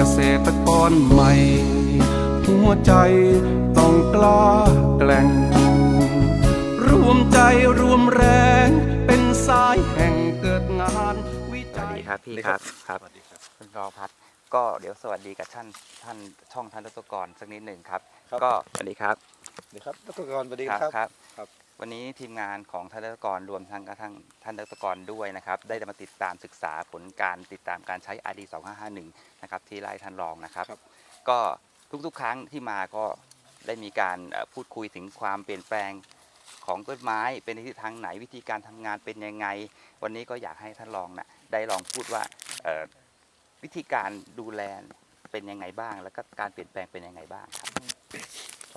เกษตรกรใหม่ หัวใจต้องกล้าแกล่ง รวมใจรวมแรง เป็นสายแห่งเกิดงานวิสจัวัสย ดีครับพี่ครับครับคุณรองพัดก็เดี๋ยวสวัสดีกับท่านท่านช่องท่านรัตกรสักนิดหนึ่งครับ ครับ ก็สวัสดีครับ สวัสดีครับดรกรสวัสดีครับครับครับ วันนี้ทีมงานของท่านรัตกรรวมทั้งกระทั่งท่านรัตกรด้วยนะครับ ได้มาติดตามศึกษาผลการติดตามการใช้ RD 2551นะครับที่ไล่ท่านรองนะครับ ครับ ก็ทุกๆ ครั้งที่มาก็ได้มีการเอ่อพูดคุยถึงความเปลี่ยนแปลงของต้นไม้เป็นในทิศทางไหนวิธีการทำงานเป็นยังไง วันนี้ก็อยากให้ท่านรองนะได้ลองพูดว่าเอ่อวิธีการดูแลเป็นยังไงบ้าง แล้วก็การเปลี่ยนแปลงเป็นยังไงบ้างครับ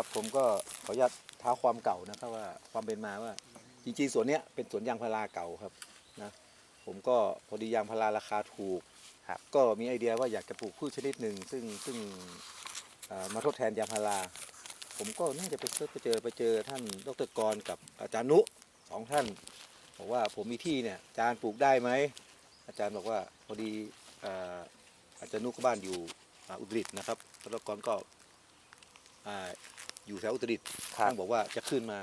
ครับผมก็ขออนุญาตท้าความเก่านะครับว่าความเป็นมาว่าจริงๆสวนเนี้ยเป็นสวนยางพาราเก่าครับนะผมก็พอดียางพาราราคาถูกครับก็มีไอเดียว่าอยากจะปลูกพืชชนิดหนึ่งซึ่งซึ่งมาทดแทนยางพาราผมก็น่าจะไปเจอไปเจอไปเจอท่านดรกรกับอาจารย์นุสองท่านบอกว่าผมมีที่เนี่ยอาจารย์ปลูกได้ไหมอาจารย์บอกว่าพอดีอาจารย์นุก็บ้านอยู่อุตรดิตถ์นะครับดรกรก็ อ่าอยู่แถวอุตรดิตถ์ครับ ท่านบอกว่าจะขึ้นมา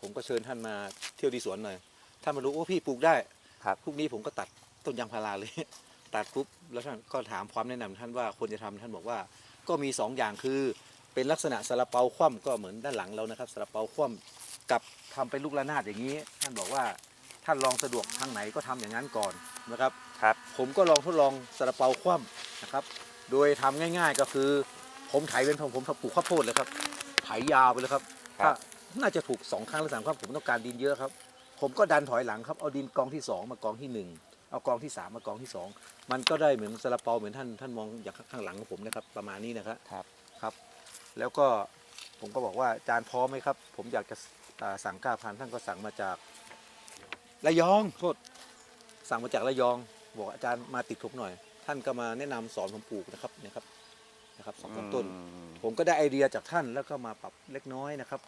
ผมก็เชิญท่านมาเที่ยวที่สวนหน่อยท่านมารู้โอ้พี่ปลูกได้ครับ พรุ่งนี้ผมก็ตัดต้นยางพาราเลย ตัดปุ๊บแล้วท่านก็ถามความแนะนำท่านว่าควรจะทำท่านบอกว่า ก็มีสองอย่างคือเป็นลักษณะซาลาเปาคว่ำก็เหมือนด้านหลังเรานะครับซาลาเปาคว่ำกับทำเป็นลูกระนาดอย่างนี้ ท่านบอกว่าท่านลองสะดวกทางไหนก็ทำอย่างนั้นก่อนนะครับ ครับ ผมก็ลองทดลองซาลาเปาคว่ำนะครับ โดยทำง่ายๆก็คือ ผมไถเป็นผมผมปลูกข้าวโพดเลยครับ ไถยาวไปเลยครับครัถ้าบน่าจะถูกสองครั้งหรือสามครั้งผมต้องการดินเยอะครับ ผมก็ดันถอยหลังครับเอาดินกองที่สองมากองที่หนึ่งเอากองที่สามมากองที่สองมันก็ได้เหมือนซาลาเปาเหมือนท่านท่านมองอย่างข้างหลังของผมนะครับประมาณนี้นะครับครับ ครับ แล้วก็ผมก็บอกว่าอาจารย์พร้อมไหมครับ ผมอยากจะอ่าสั่งก้าพันธุ์ท่านก็สั่งมาจากระยองโทษสั่งมาจากระยอง บอกอาจารย์มาติดผมหน่อย ท่านก็มาแนะนำสอนผมปลูกนะครับเนี่ยครับ นะครับสองสามต้นอืมผมก็ได้ไอเดียจากท่านแล้วก็มาปรับเล็กน้อยนะครับ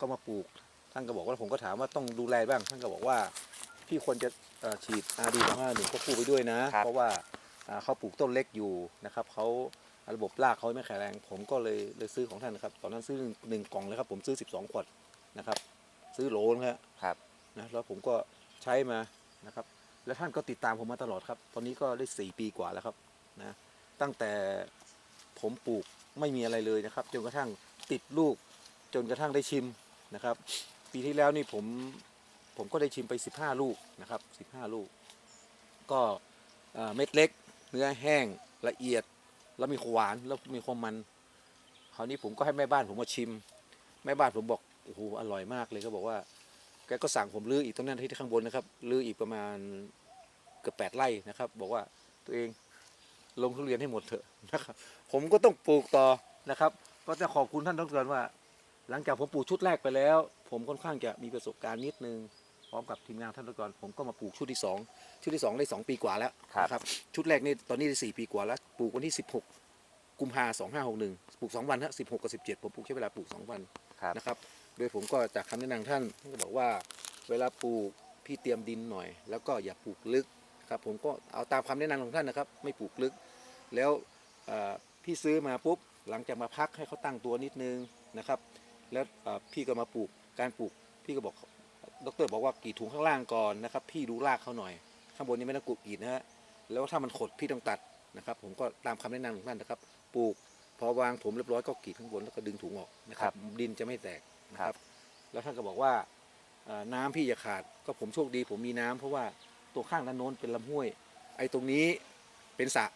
ก็มาปลูกท่านก็บอกว่าผมก็ถามว่าต้องดูแลบ้าง ท่านก็บอกว่าพี่ควรจะเอ่อฉีดอาดีสองห้าหนึ่งควบคู่ไปด้วยนะครับเพราะว่าอ่าเขาปลูกต้นเล็กอยู่นะครับเขาระบบรากเขาไม่แข็งแรง ผมก็เลยเลยซื้อของท่านนะครับตอนนั้นซื้อหนึ่งกล่องเลยครับ ผมซื้อ 12 ขวดนะครับ ซื้อโหลนะครับครับนะแล้วผมก็ใช้มานะครับ แล้วท่านก็ติดตามผมมาตลอดครับ ตอนนี้ก็ได้ 4 ปีกว่าแล้วครับนะตั้งแต่ ผมปลูกไม่มีอะไรเลยนะครับ จนกระทั่งติดลูก จนกระทั่งได้ชิมนะครับ ปีที่แล้วนี่ผมผมก็ได้ชิมไป 15 ลูกนะครับ 15 ลูก ก็เม็ดเล็ก เนื้อแห้งละเอียด แล้วมีความหวานแล้วมีความมันคราวนี้ผมก็ให้แม่บ้านผมมาชิม แม่บ้านผมบอกโอ้โหอร่อยมากเลยก็บอกว่าแกก็สั่งผมลื้ออีกตรงนั้นที่ข้างบนนะครับลื้ออีกประมาณเกือบแปดไร่นะครับ บอกว่าตัวเอง ลงทุเรียนให้หมดเถอะนะครับ ผมก็ต้องปลูกต่อนะครับ ก็จะขอบคุณท่านดรว่า หลังจากผมปลูกชุดแรกไปแล้ว ผมค่อนข้างจะมีประสบการณ์นิดนึงพร้อมกับทีมงานท่านดรผมก็มาปลูกชุดที่สองชุดที่สองได้สองปีกว่าแล้วครับนะครับ ชุดแรกนี่ตอนนี้ได้สี่ปีกว่าแล้ว ปลูกวันที่สิบหกกุมภาสองห้าหกหนึ่งปลูกสองวันฮะสิบหกกับสิบเจ็ดผมปลูกใช้เวลาปลูกสองวันครับนะครับ โดยผมก็จากคำแนะนำท่านท่านก็บอกว่าเวลาปลูกพี่เตรียมดินหน่อย แล้วก็อย่าปลูกลึก ครับผมก็เอาตามคำแนะนำของท่านนะครับ ไม่ปลูกลึก แล้วเอ่อพี่ซื้อมาปุ๊บหลังจากมาพักให้เขาตั้งตัวนิดนึงนะครับ แล้วเอ่อพี่ก็มาปลูกการปลูก พี่ก็บอกดรบอกว่ากรีดถุงข้างล่างก่อนนะครับ พี่ดูรากเขาหน่อย ข้างบนนี้ไม่ต้องกรีดนะฮะแล้วถ้ามันขดพี่ต้องตัดนะครับ ผมก็ตามคำแนะนำของท่านนะครับ ปลูกพอวางผมเรียบร้อยก็กรีดข้างบนแล้วก็ดึงถุงออกนะครับ ดินจะไม่แตกนะคครัรับบแล้วท่านก็บอกว่าเอ่อน้ำพี่อย่าขาดก็ผมโชคดีผมมีน้ำเพราะว่า ตัวข้างด้านโน้นเป็นลำห้วย ไอ้ตรงนี้เป็นสระ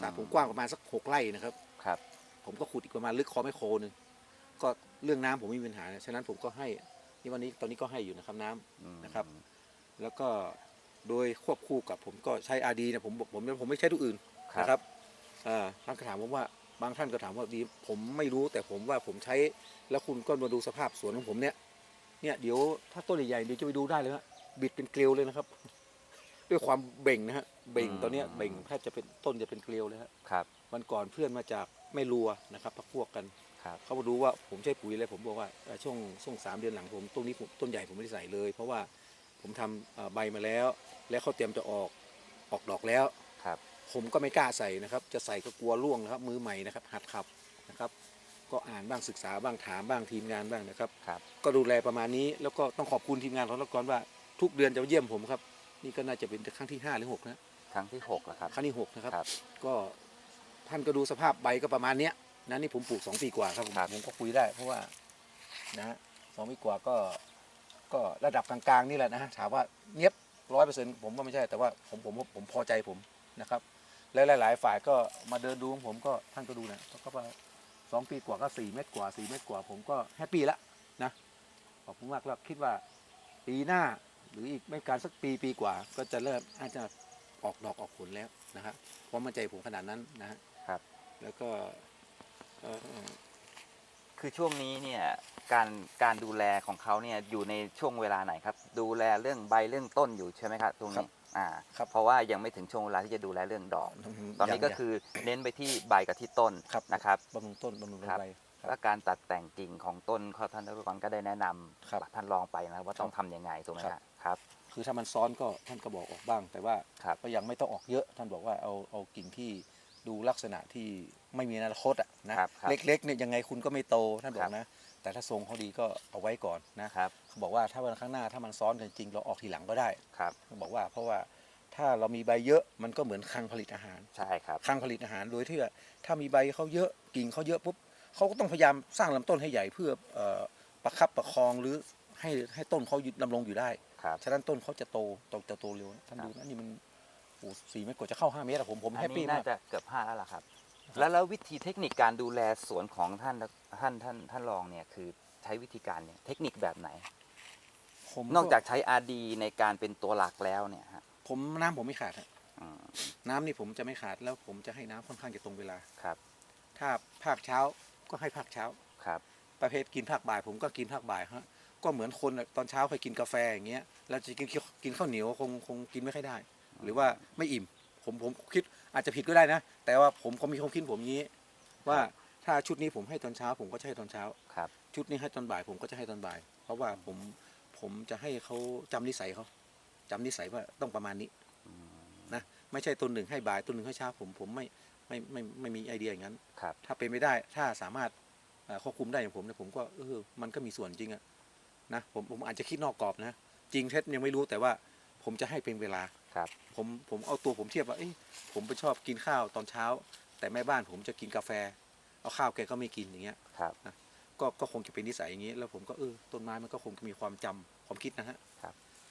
สระผมกว้างประมาณสักหกไร่นะครับ ครับ ผมก็ขุดอีกประมาณลึกคอไม่โครหนึงก็เรื่องน้ำผมไม่มีปัญหานะฉะนั้นผมก็ให้นี่วันนี้ตอนนี้ก็ให้อยู่นะครับน้ำอืมนะครับ แล้วก็โดยควบคู่กับผมก็ใช้อาดีนะผมบอกผมผมไม่ใช้ตัวอื่นครับนะครับอ่าท่านก็ถามผมว่าบางท่านก็ถามว่าดี ผมไม่รู้แต่ผมว่าผมใช้แล้วคุณก็มาดูสภาพสวนของผมเนี่ยเนี่ยเดี๋ยวถ้าต้นใหญ่ๆเดี๋ยวจะไปดูได้เลยฮะบิดเป็นเกลียวเลยนะครับ ด้วยความเบ่งนะฮะเบ่งตอนเนี้ยเบ่งแทบจะเป็นต้นจะเป็นเกลียวเลยฮะครับวันก่อนเพื่อนมาจากไม่รัวนะครับพักพวกกัน ครับ เขามาดูว่าผมใช้ปุ๋ยอะไรผมบอกว่าเอ่อช่วงช่วงสามเดือนหลังผมต้นนี้ผมต้นใหญ่ผมไม่ได้ใส่เลย เพราะว่าผมทำเอ่อใบมาแล้ว แล้วเขาเตรียมจะออกออกดอกแล้ว ครับ ผมก็ไม่กล้าใส่นะครับ จะใส่ก็กลัวล่วงนะครับ มือใหม่นะครับ หัดขับนะครับ ก็อ่านบ้างศึกษาบ้างถามบ้างทีมงานบ้างนะครับ ครับ ก็ดูแลประมาณนี้แล้วก็ต้องขอบคุณทีมงานของรถกรว่าทุกเดือนจะมาเยี่ยมผมครับ นี่ก็น่าจะเป็นครั้งที่ห้าหรือหกนะครั้งที่หกแล้วครับ ครั้งที่หกนะครับ ครับก็ท่านก็ดูสภาพใบก็ประมาณเนี้ยนะนี่ผมปลูกสองปีกว่าครับผมครับ ผมก็คุยได้ เพราะว่านะฮะสองปีกว่าก็ก็ระดับกลางๆนี่แหละนะฮะถามว่าเนี้ยบร้อยเปอร์เซ็นต์ผมก็ไม่ใช่แต่ว่าผมผมผมพอใจผมนะครับ และหลาย ๆ ฝ่ายก็มาเดินดูของผมก็ท่านก็ดูนะก็ว่าสองปีกว่าก็สี่เมตรกว่าสี่เมตรกว่า ผมก็แฮปปี้ละนะขอบคุณมากแล้วคิดว่าปีหน้า หรืออีกไม่การสักปีปีกว่า ก็จะเริ่มอาจจะออกดอกออกผลแล้วนะฮะเพราะมั่นใจผมขนาดนั้นนะฮะครับ แล้วก็เอ่อคือช่วงนี้เนี่ยการการดูแลของเขาเนี่ยอยู่ในช่วงเวลาไหนครับ ดูแลเรื่องใบเรื่องต้นอยู่ใช่ไหมครับตรงนี้อ่าครับเพราะว่ายังไม่ถึงช่วงเวลาที่จะดูแลเรื่องดอก ตอนนี้ก็ยังคือเน้นไปที่ใบกับที่ต้นครับนะครับบำรุงต้นบำรุงครับใบครับ และการตัดแต่งกิ่งของต้นข้อท่านทุกคนก็ได้แนะนำครับท่านลองไปนะว่าต้องทำยังไงถูกไหมครับฮะครับ คือถ้ามันซ้อนก็ท่านก็บอกออกบ้าง แต่ว่าครับ ก็ยังไม่ต้องออกเยอะ ท่านบอกว่าเอาเอากิ่งที่ดูลักษณะที่ไม่มีอนาคตอะนะครับครับ เล็กๆเนี่ยยังไงคุณก็ไม่โตท่านบอครักบนะ แต่ถ้าทรงเขาดีก็เอาไว้ก่อนนะครับ เขาบอกว่าถ้าวันข้างหน้าถ้ามันซ้อนกันจริงเราออกทีหลังก็ได้ครับ เขาบอกว่าเพราะว่าถ้าเรามีใบเยอะมันก็เหมือนคลังผลิตอาหาร ใช่ครับ คลังผลิตอาหารโดยที่ว่าถ้ามีใบเขาเยอะกิ่งเขาเยอะปุ๊บ เขาก็ต้องพยายามสร้างลำต้นให้ใหญ่เพื่อเอ่อประคับประคองหรือให้ให้ต้นเขายึดดำรงอยู่ได้ครับฉะนั้นต้นเขาจะโตโตจะโตเร็วนะท่านครับดูนะนี่มันโอ้สี่เมตรกว่าจะเข้าห้าเมตรอะผมผมอัแฮนปนี้ปี้น่ามากจะเกือบห้าแล้วล่ะครับ แล้วแล้ววิธีเทคนิคการดูแลสวนของท่านท่านท่านท่านรองเนี่ยคือใช้วิธีการเนี่ยเทคนิคแบบไหนผมนอกจากใช้อาดีในการเป็นตัวหลักแล้วเนี่ยฮะผมน้ำผมไม่ขาดฮะอืมน้ำนี่ผมจะไม่ขาดแล้วผมจะให้น้ำค่อนข้างจะตรงเวลาครับ ถ้าภาคเช้า ก็ให้ภาคเช้า ครับ ประเภทกินภาคบ่าย ผมก็กินภาคบ่ายฮะก็เหมือนคนอะตอนเช้าเคยกินกาแฟอย่างเงี้ยแล้วจะกินกินข้าวเหนียวคงคงกินไม่ค่อยได้ หรือว่าไม่อิ่ม ผมผมคิดอาจจะผิดก็ได้นะ แต่ว่าผมก็มีความคิดผมอย่างนี้ ว่าถ้าชุดนี้ผมให้ตอนเช้า ผมก็จะให้ตอนเช้าครับ ชุดนี้ให้ตอนบ่าย ผมก็จะให้ตอนบ่าย เพราะว่าผมผมจะให้เขาจำนิสัยเขาจำนิสัยว่าต้องประมาณนี้อืมนะไม่ใช่ตัวหนึ่งให้บ่ายตัวหนึ่งให้เช้าผมผมไม่ ไม่ไม่ไม่ไม่มีไอเดียอย่างนั้น ครับ ถ้าเป็นไม่ได้ถ้าสามารถเอ่อควบคุมได้อย่างผมเนี่ยผมก็เออมันก็มีส่วนจริงอะนะผมผมอาจจะคิดนอกกรอบนะ จริงเท็จยังไม่รู้แต่ว่าผมจะให้เป็นเวลา ครับ ผมผมเอาตัวผมเทียบว่าเอ้ยผมไปชอบกินข้าวตอนเช้า แต่แม่บ้านผมจะกินกาแฟ เอาข้าวแกก็ไม่กินอย่างเงี้ย ครับ ก็ก็คงจะเป็นนิสัยอย่างนี้ แล้วผมก็เออต้นไม้มันก็คงจะมีความจำความคิดนะฮะ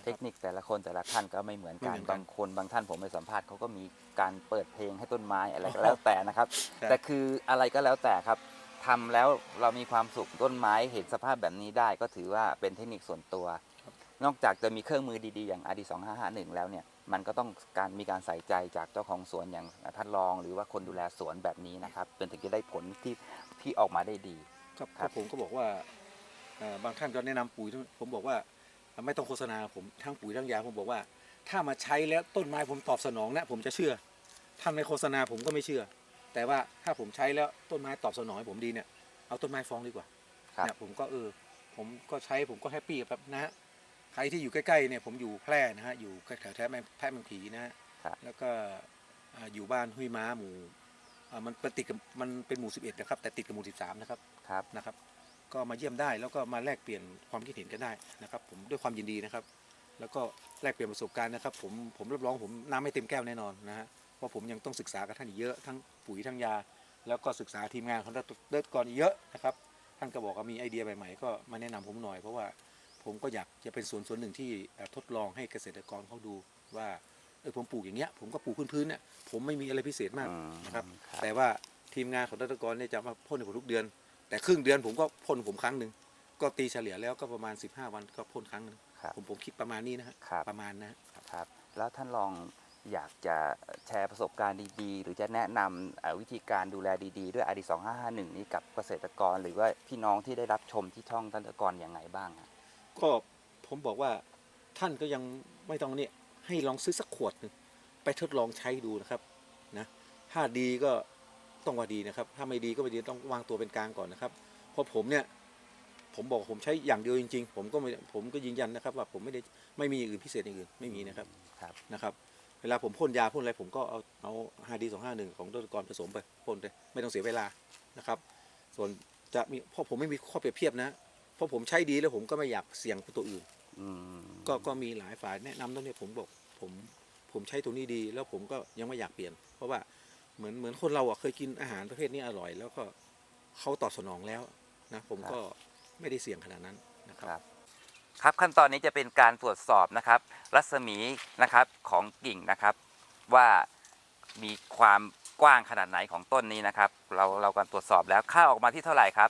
เทคนิคแต่ละคนแต่ละท่านก็ไม่เหมือนกัน ไม่เหมือนกันบางคนบางท่านผมไปสัมภาษณ์เขาก็มีการเปิดเพลงให้ต้นไม้อะไรก็แล้วแต่นะครับใช่แต่คืออะไรก็แล้วแต่ครับทำแล้วเรามีความสุขต้นไม้เห็นสภาพแบบนี้ได้ ก็ถือว่าเป็นเทคนิคส่วนตัว นอกจากจะมีเครื่องมือดีๆ อย่าง RD 2 5 5 1แล้วเนี่ย มันก็ต้องการมีการใส่ใจจากเจ้าของสวนอย่างท่านรอง หรือว่าคนดูแลสวนแบบนี้นะครับเป็นถึงจะได้ผลที่ที่ออกมาได้ดี ครับครับก็ผมก็บอกว่าเอ่อบางท่านก็แนะนำปุ๋ยทั้งผมบอกว่า ไม่ต้องโฆษณาผมทั้งปุ๋ยทั้งยาผมบอกว่า ถ้ามาใช้แล้วต้นไม้ผมตอบสนองนะผมจะเชื่อท่านในโฆษณาผมก็ไม่เชื่อ แต่ว่าถ้าผมใช้แล้วต้นไม้ตอบสนองให้ผมดีเนี่ยเอาต้นไม้ฟ้องดีกว่าครับเนี่ยผมก็เออผมก็ใช้ผมก็แฮปปี้ครับนะฮะใครที่อยู่ใกล้ๆเนี่ยผมอยู่แพร่นะฮะอยู่แถวแท้แม่แพร่เมืองผีนะฮะครับ แล้วก็อ่าอยู่บ้านห้วยม้าหมู่อ่ามันเป็นติดกับมันเป็นหมู่สิบเอ็ดนะครับ แต่ติดกับหมู่สิบสามนะครับครับนะครับ ก็มาเยี่ยมได้แล้วก็มาแลกเปลี่ยนความคิดเห็นกันได้นะครับ ผมด้วยความยินดีนะครับ แล้วก็แลกเปลี่ยนประสบการณ์นะครับ ผมผมรับรองผมน้ำไม่เต็มแก้วแน่นอนนะฮะเพราะผมยังต้องศึกษากับท่านอีกเยอะทั้งปุ๋ยทั้งยา แล้วก็ศึกษาทีมงานของเดิร์ดก่อนอีกเยอะนะครับ ท่านก็บอกว่ามีไอเดียใหม่ๆก็มาแนะนำผมหน่อยเพราะว่าผมก็อยากจะเป็นส่วนส่วนหนึ่งที่เอ่อทดลองให้เกษตรกรเขาดูว่าเออผมปลูกอย่างเงี้ยผมก็ปลูกพื้นๆเนี่ยผมไม่มีอะไรพิเศษมากอืมนะครับครับ แต่ว่าทีมงานของเกษตรกรเนี่ยจะมาพ่นให้ผมทุกเดือน แต่ครึ่งเดือนผมก็พ่นผมครั้งหนึ่งก็ตีเฉลี่ยแล้วก็ประมาณ 15 วันก็พ่นครั้งหนึงครับ ผมผมคิดประมาณนี้นะฮะครับ ประมาณนะฮะครับ แล้วท่านลองอยากจะแชร์ประสบการณ์ดีๆ หรือจะแนะนำเอ่อวิธีการดูแลดีๆ ด้วย RD 2 5 5 1 นี้กับเกษตรกร หรือว่าพี่น้องที่ได้รับชมที่ช่องท่านเกษตรกรอย่างไรบ้างฮะก็ผมบอกว่าท่านก็ยังไม่ต้องเนี่ยให้ลองซื้อสักขวดหนึ่งไปทดลองใช้ดูนะครับนะถ้าดีก็ ต้องว่าดีนะครับ ถ้าไม่ดีก็ไม่ดีต้องวางตัวเป็นกลางก่อนนะครับ เพราะผมเนี่ยผมบอกผมใช้อย่างเดียวจริง ๆ ผมก็ไม่ผมก็ยืนยันนะครับ ว่าผมไม่ได้ไม่มีอย่างอื่นพิเศษอย่างอื่นไม่มีนะครับครับนะครับ เวลาผมพ่นยาพ่นอะไรผมก็เอาเอาฮาดีสองห้าหนึ่งของดรกรผสมไปพ่นไปไม่ต้องเสียเวลานะครับ ส่วนจะมีเพราะผมไม่มีข้อเปรียบเทียบนะ เพราะผมใช้ดีแล้วผมก็ไม่อยากเสี่ยงกับตัวอื่นอืมก็ก็มีหลายฝ่ายแนะนำตรงนี้ผมบอกผมผมใช้ตัวนี้ดี แล้วผมก็ยังไม่อยากเปลี่ยน เพราะว่า เหมือนเหมือนคนเราอะเคยกินอาหารประเภทนี้อร่อย แล้วก็เขาตอบสนองแล้วนะผมก็ไม่ได้เสี่ยงขนาดนั้นนะครับครับ ครับขั้นตอนนี้จะเป็นการตรวจสอบนะครับ รัศมีนะครับของกิ่งนะครับ ว่ามีความกว้างขนาดไหนของต้นนี้นะครับ เราเราการตรวจสอบแล้วค่าออกมาที่เท่าไหร่ครับ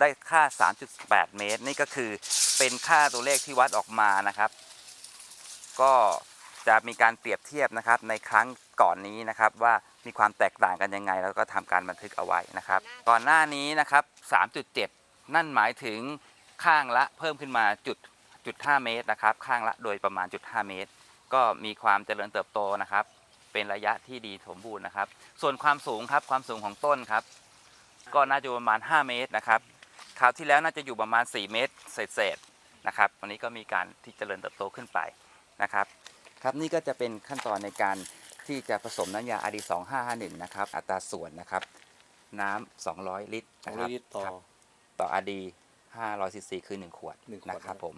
ได้ค่า 3.8 เมตร นี่ก็คือเป็นค่าตัวเลขที่วัดออกมานะครับ ก็จะมีการเปรียบเทียบนะครับในครั้งก่อนนี้นะครับว่า มีความแตกต่างกันยังไง แล้วก็ทำการบันทึกเอาไว้นะครับ ก่อนหน้านี้นะครับ 3.7 นั่นหมายถึงข้างละเพิ่มขึ้นมาจุดจุด5เมตรนะครับ ข้างละโดยประมาณจุด5เมตร ก็มีความเจริญเติบโตนะครับ เป็นระยะที่ดีสมบูรณ์นะครับ ส่วนความสูงครับความสูงของต้นครับ ก็น่าจะประมาณ 5 เมตรนะครับคราวที่แล้วน่าจะอยู่ประมาณ 4 เมตรเศษๆนะครับวันนี้ก็มีการที่เจริญเติบโตขึ้นไปนะครับ ครับนี่ก็จะเป็นขั้นตอนในการ ที่จะผสมน้ำยา RD 2551นะครับ อัตราส่วนนะครับ น้ำ200 ลิตรสองนะคร้อรัยลิตรต่อ ครับต่อ RD 500ซีซีคือ 1 ขวดหนึ่งขวดนะครับนะครับผม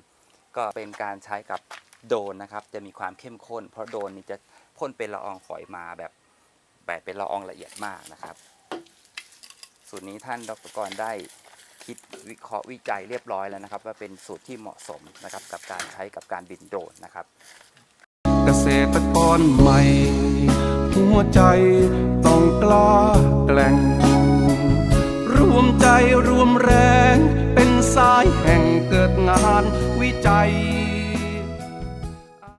ก็เป็นการใช้กับโดรนนะครับ จะมีความเข้มข้น เพราะโดรนนี่จะพ่นเป็นละอองฝอยมาแบบแบบเป็นละอองละเอียดมากนะครับ สูตรนี้ท่านดรกรได้คิดวิเคราะห์วิจัยเรียบร้อยแล้วนะครับ ว่าเป็นสูตรที่เหมาะสมนะครับกับการใช้กับการบินโดรนนะครับ เกษตรกรใหม่ หัวใจต้องกล้าแกล่ง รวมใจรวมแรงเป็นสายแห่งเกิดงานวิจัย